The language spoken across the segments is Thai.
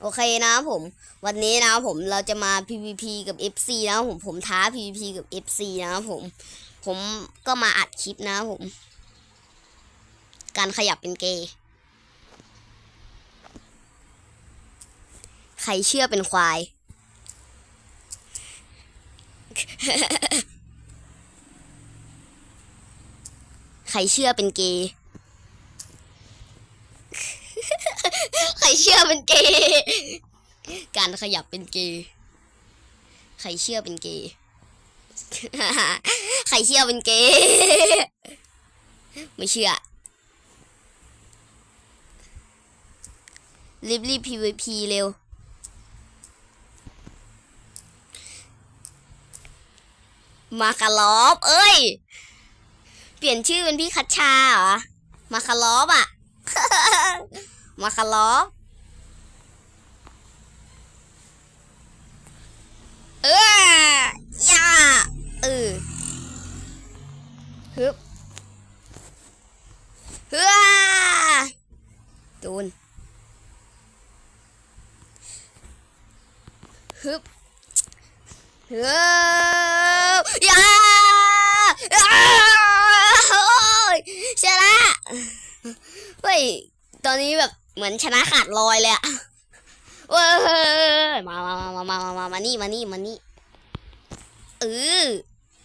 โอเคนะครับผม วันนี้นะครับผมเราจะมา PVP กับ FC นะครับผมผมท้า PVP กับ FC นะครับผม ผมก็มาอัดคลิปนะครับผม การขยับเป็นเกย์ใครเชื่อเป็นควาย ใครเชื่อเป็นเกย์ ใครเชื่อเป็นเกย์การขยับเป็นเกย์ใครเชื่อเป็นเกย์ใครเชื่อเป็นเกย์ไม่เชื่อรีบรีบ PVP เร็ว มาคาลอฟเอ้ย เปลี่ยนชื่อเป็นพี่คัชชาเหรอ มาคาลอฟอะ มาคาลอฟ เออย่าเออฮึบเฮ้อตูนฮึบฮึบอย่าอ้าโอ้ยชนะเฮ้ย ตอนนี้แบบเหมือนชนะขาดลอยเลยอะ เว้ยมามามามามามามานี่มานี่มานี่เออ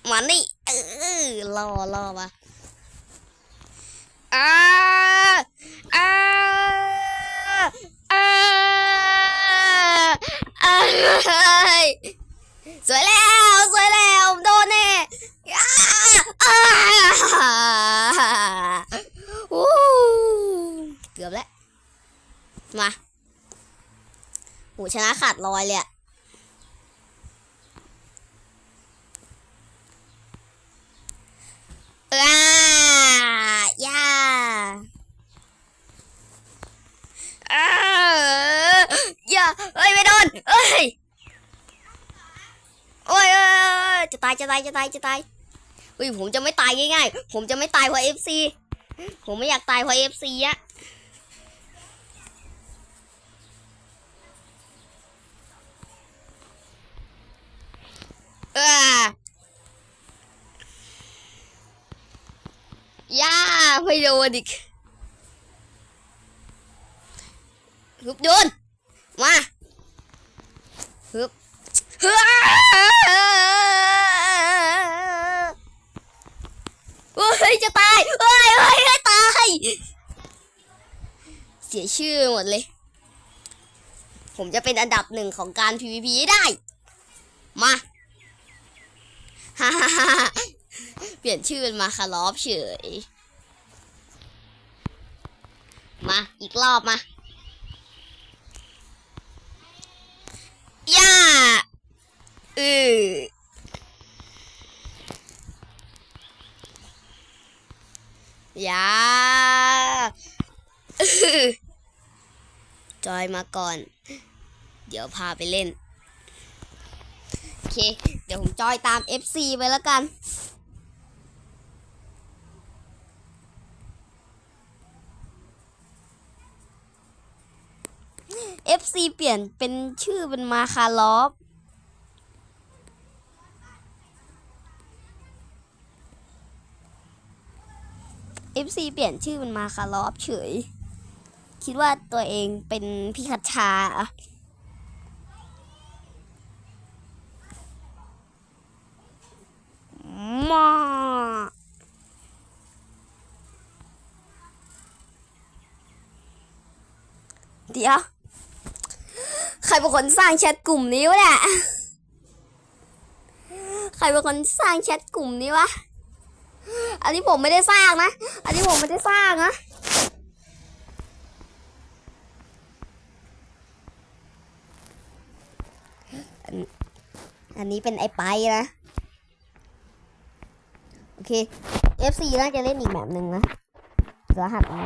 มานี่เออรอรอมาอ่าอ้าอ่าอ่าสวยแล้ว สวยแล้ว โดนแน่อ่าอ่าโอ้เกือบแล้ว มาโห ชนะขาดลอยเลยอะอ่าย่าอ่าอย่าเอ้ยไม่โดนเอ้ยโอ้ยเอ้ยจะตายจะตายจะตายจะตายเฮ้ยผมจะไม่ตายง่ายๆ ผมจะไม่ตายเพราะเอฟซีผมไม่อยากตายเพราะเอฟซีอะ เออย่าไม่โดนอีกฮึบโดนมาฮึบเฮ้ยจะตายเฮ้ยเฮ้ยเฮ้ยตาย เสียชื่อหมดเลย ผมจะเป็นอันดับหนึ่งของการ PVP ได้ มา ฮ่าฮ่าเปลี่ยนชื่อเป็นมาคารอฟเฉย มา อีกรอบมาย่าเออย่าจอยมาก่อน เดี๋ยวพาไปเล่น เค เดี๋ยวผมจอยตาม FC ไปแล้วกัน FC เปลี่ยนเป็นชื่อเป็นมาคาลอฟ FC เปลี่ยนชื่อเป็นมาคาลอฟเฉย คิดว่าตัวเองเป็นพี่คัชชาอะมา เดี๋ยว ใครเป็นคนสร้างแชทกลุ่มนี้วะเนี่ยใครเป็นคนสร้างแชทกลุ่มนี้วะ อันนี้ผมไม่ได้สร้างนะ อันนี้ผมไม่ได้สร้างนะ อันนี้เป็นไอ้ไปนะ โอเค FC น่าจะเล่นอีกแบบหนึ่งนะรหัสอะไร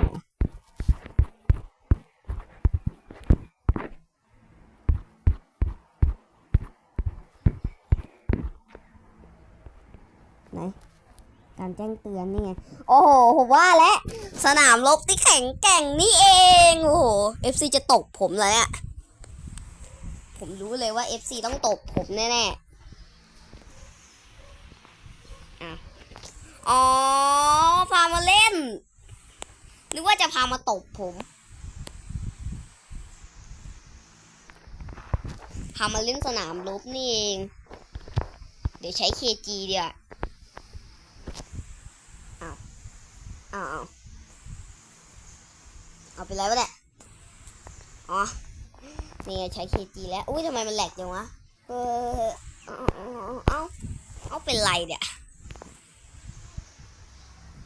ไหนการแจ้งเตือนนี่ไง โอ้โห ผมว่าแล้วสนามรบที่แข็งแกร่งนี่เอง โอ้โห FC จะตกผมเลยอะผมรู้เลยว่า FC ต้องตบผมแน่ๆอะอ๋อ พามาเล่น นึกว่าจะพามาตบผม พามาเล่นสนามรบนี่เอง เดี๋ยวใช้ KG เดี๋ยวาอ้าว อ้าวอ้าเอาไปแล้ววะเนี่ยอ๋อนี่ใช้ KG แล้ว อุ้ยทำไมมันแหลกจังวะ เออเอาเอาเอาเอาเอาเป็นไรเนี่ย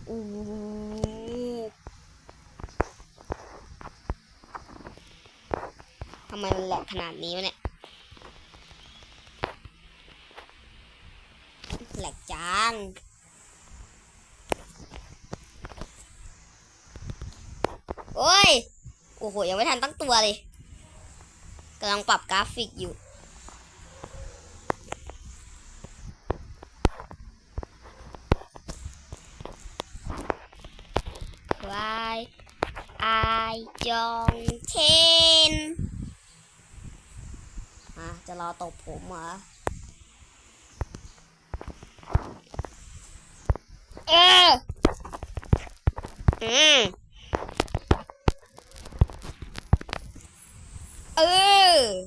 อู้ทำไมมันแหลกขนาดนี้วะเนี่ย แหลกจัง โอ้ย โอ้โห ยังไม่ทันตั้งตัวเลยกำลังปรับกราฟิกอยู่วายอายจองเทนอะ จะรอตบผมเหรอ เออ อืม เออ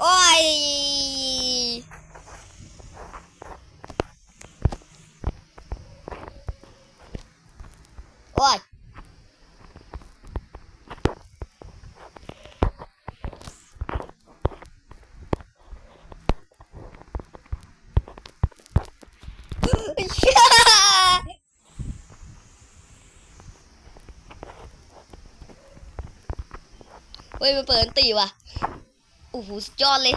โอ้ย โอ้ย เชี่ย เฮ้ยมันเปิดตีว่ะโอ้โหสุดยอดเลย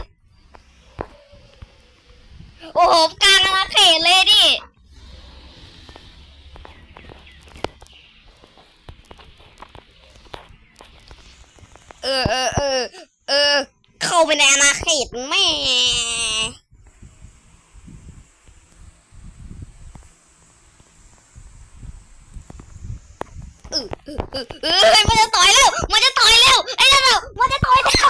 โอ้โหกลางอาณาเขตเลยดิเออเออเออเออเข้าไปในอาณาเขตแม่ เออเออเออมันจะต่อยแล้วมันจะต่อยแล้วไอ้นั่นน่ะมันจะต่อยแล้ว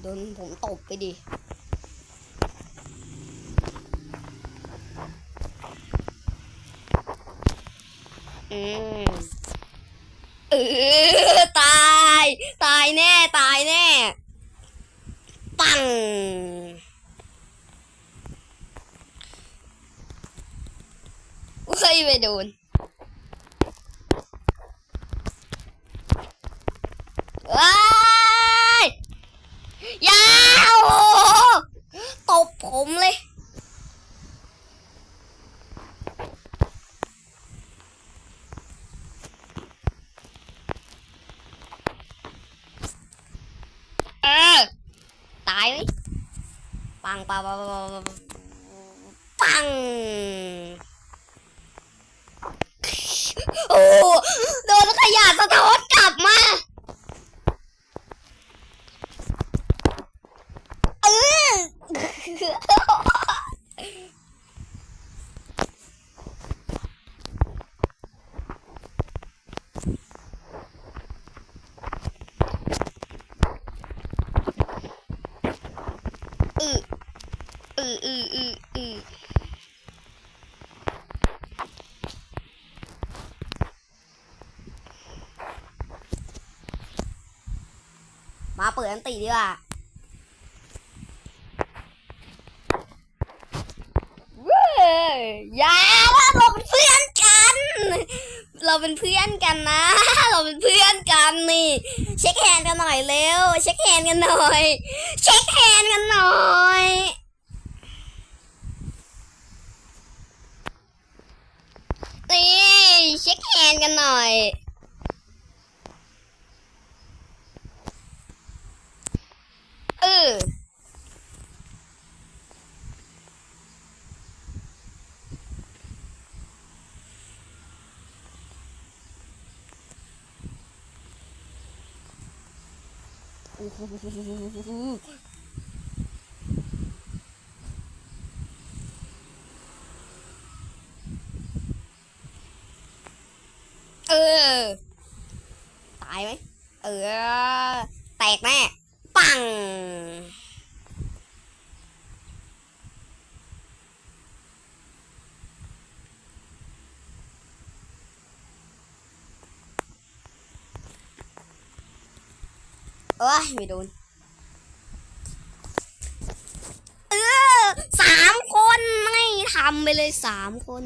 โดนผมตบไปดิอืมเออ ตาย ตายแน่ ตายแน่ ปัง เฮ้ยไปโดนว้ายยาวโอ้โหตบผมเลย เออ ตายไหม ปังปังปังปังปังปัง โอ้โหโดนขยะสะท้อนกลับมา เออ อือ อืออืออืออือมาเปิดอันตีดีกว่าเว้ยอย่าว่าเราเป็นเพื่อนกัน เราเป็นเพื่อนกันนะ เราเป็นเพื่อนกันนี่ เช็คแฮนด์กันหน่อยเร็ว เช็คแฮนด์กันหน่อย เช็คแฮนด์กันหน่อย นี่เช็คแฮนกันหน่อย เออายไหมเออ แตกแน่ ปังเอ้ยไม่โดน เออสามคน ไม่ทำไปเลยสามคน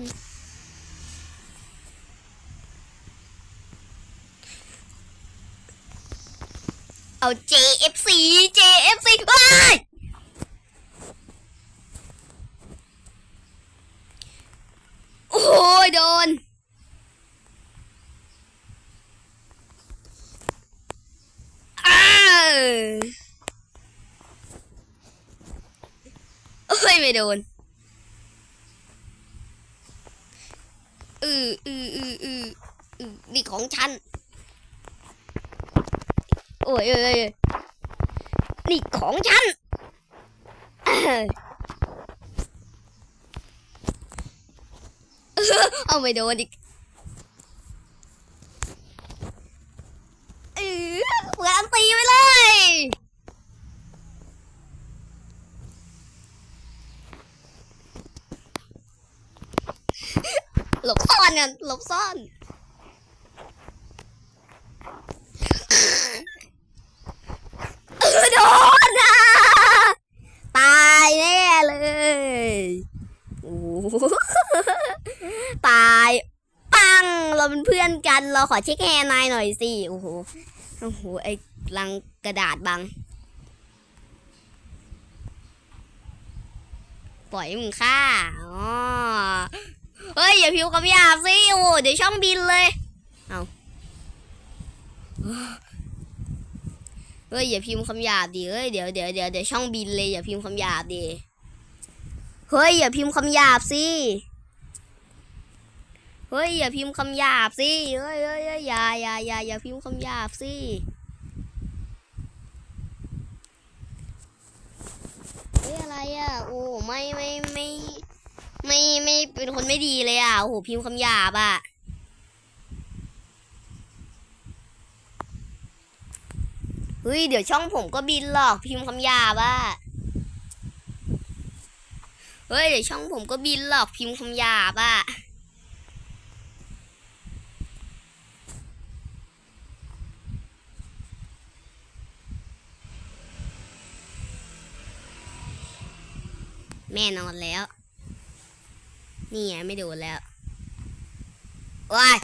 เอา JFC JFC เอ้ยโอ้ยโดน อ้าวโอ้ย ไม่โดนอืออืออืออืออือนี่ของฉัน โอ้ยเอ้ยนี่ของฉันเอาไม่โดนอีกเออเปิดอันตีไปเลยหลบซ่อนกันหลบซ่อน เออโดนอะตายแน่เลย โอ้ตาย ปัง เราเป็นเพื่อนกัน เราขอเช็คแฮร์นายหน่อยสิ โอ้โห โอ้โห ไอ้ลังกระดาษบัง ปล่อยมึงฆ่า อ๋อ เฮ้ย อย่าพิวคำหยาบสิ โอ้เดี๋ยวช่องบินเลย เอาเฮ้ยอย่าพิมพ์คำหยาบดิเฮ้ยเดี๋ยวเดี๋ยวเดี๋ยวเดี๋ยวช่องบินเลยอย่าพิมพ์คำหยาบดิ เฮ้ยอย่าพิมพ์คำหยาบสิเฮ้ยอย่าพิมพ์คำหยาบสิเฮ้ยเฮ้ยอย่าอย่าอย่าอย่าพิมพ์คำหยาบสิเฮ้ยอะไรอะโอ้ไม่ไม่ไม่ไม่ไม่เป็นคนไม่ดีเลยอะโอ้โหพิมพ์คำหยาบอะเฮ้ยเดี๋ยวช่องผมก็บินหรอกพิมพ์คำหยาบอะ เฮ้ยเดี๋ยวช่องผมก็บินหลอกพิมพ์คำหยาบอะแม่นอนแล้ว นี่ไงไม่โดนแล้วว้าย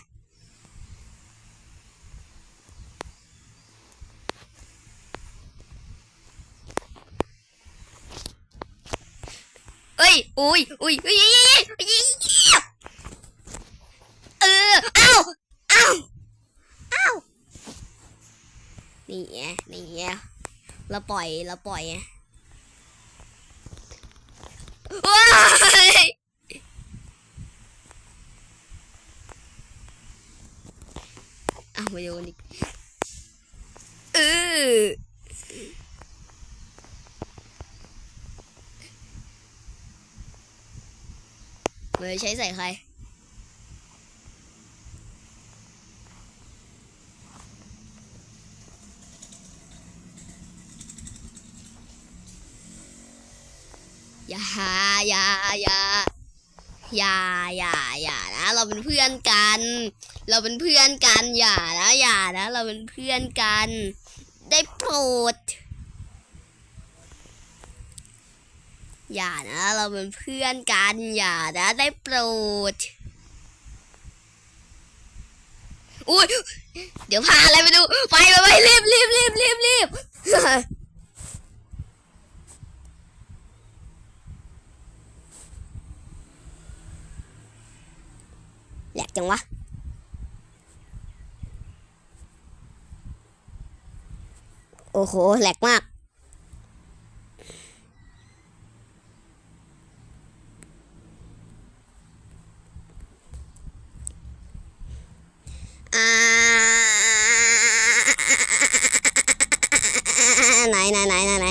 เอุ้ยอุ้ยอุ้ยอุ้ยอุ้ยอุ้ยเออเอ้าเอ้าเอ้านี่ไงนี่ไงเราปล่อยเราปล่อยไงว้ายเอาไม่โดนอีกเออ เมย์ใช้ใส่ใคร อย่าอย่าอย่าอย่าอย่าอย่านะ เราเป็นเพื่อนกัน เราเป็นเพื่อนกันอย่านะอย่านะ เราเป็นเพื่อนกัน ได้โปรด อย่านะ เราเป็นเพื่อนกันอย่านะ ได้โปรดอุ้ยเดี๋ยวพาอะไรไปดู ไปไปไปรีบรีบรีบรีบรีบแหลกจังวะโอ้โหแหลกมาก อ่า ไหนไหนไหนไหนไหน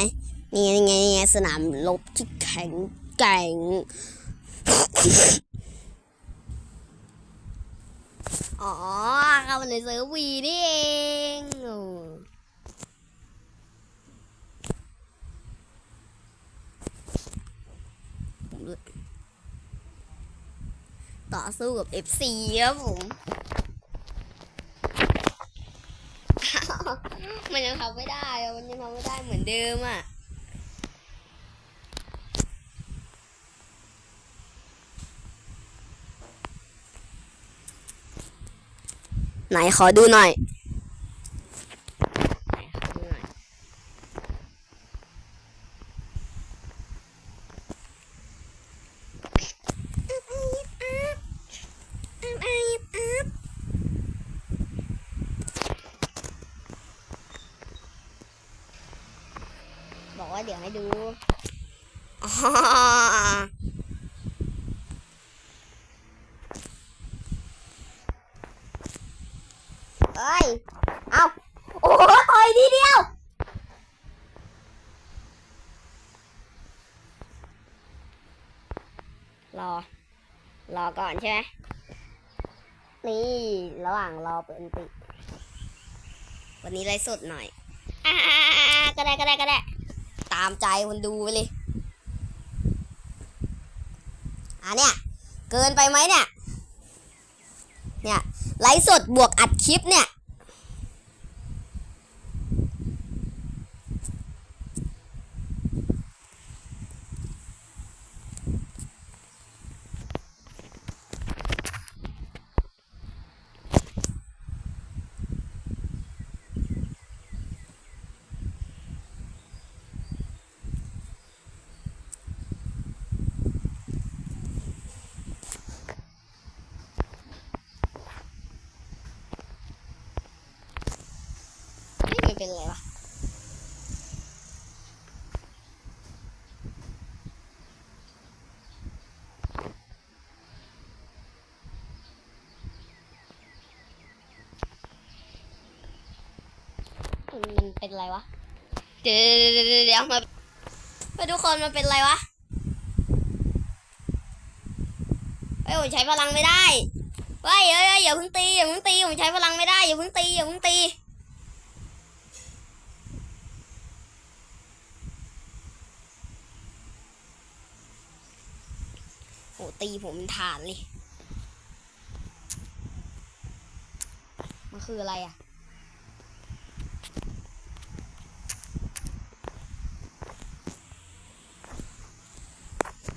นี่ไงนี่ไงนี่ไง สนามรบที่แข็งแกร่งอ๋อเข้ามาในเซิร์ฟวีนี่เองต่อสู้กับ FC ครับผม มันยังทำไม่ได้ มันยังทำไม่ได้เหมือนเดิมอะ ไหนขอดูหน่อยไหนขอดูหน่อย บอกว่าเดี๋ยวให้ดูอ๋อเอ้ย เอาโอ้โหต่อยทีเดียว รอ รอ ก่อนใช่ไหมนี่ระหว่างรอเปิดอันติ วันนี้ไลฟ์สดหน่อยอ่าก็ได้ก็ได้ก็ได้ ตามใจคนดูไปเลยอะเนี่ย เกินไปไหมเนี่ย เนี่ยไลฟ์สดบวกอัดคลิปเนี่ย เป็นอะไรวะมันเป็นอะไรวะ เดี๋ยวเดี๋ยวเดี๋ยวเดี๋ยวมาเฮ้ยทุกคนมันเป็นอะไรวะเฮ้ยผมใช้พลังไม่ได้เฮ้ยเฮ้ยอย่าเพิ่งตีอย่าเพิ่งตีผมใช้พลังไม่ได้อย่าเพิ่งตีอย่าเพิ่งตี ตีผมฐานเลย มันคืออะไรอะ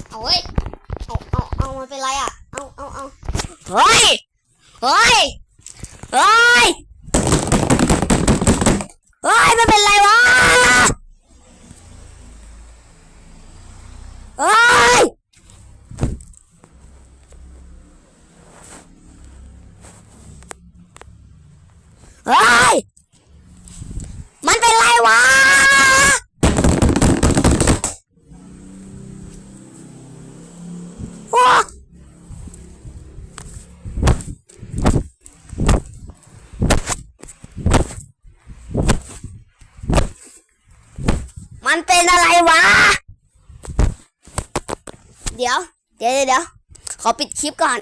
เอาเว้ย เอาเอาเอามันเป็นไรอะ เอาเอาเอาเฮ้ย เฮ้ย เฮ้ย เฮ้ย มันเป็นไรวะ เฮ้ย เฮ้ย มันเป็นไรวะ โอ้มันเป็นอะไรวะ เดี๋ยว เดี๋ยวเดี๋ยวเดี๋ยว ขอปิดคลิปก่อน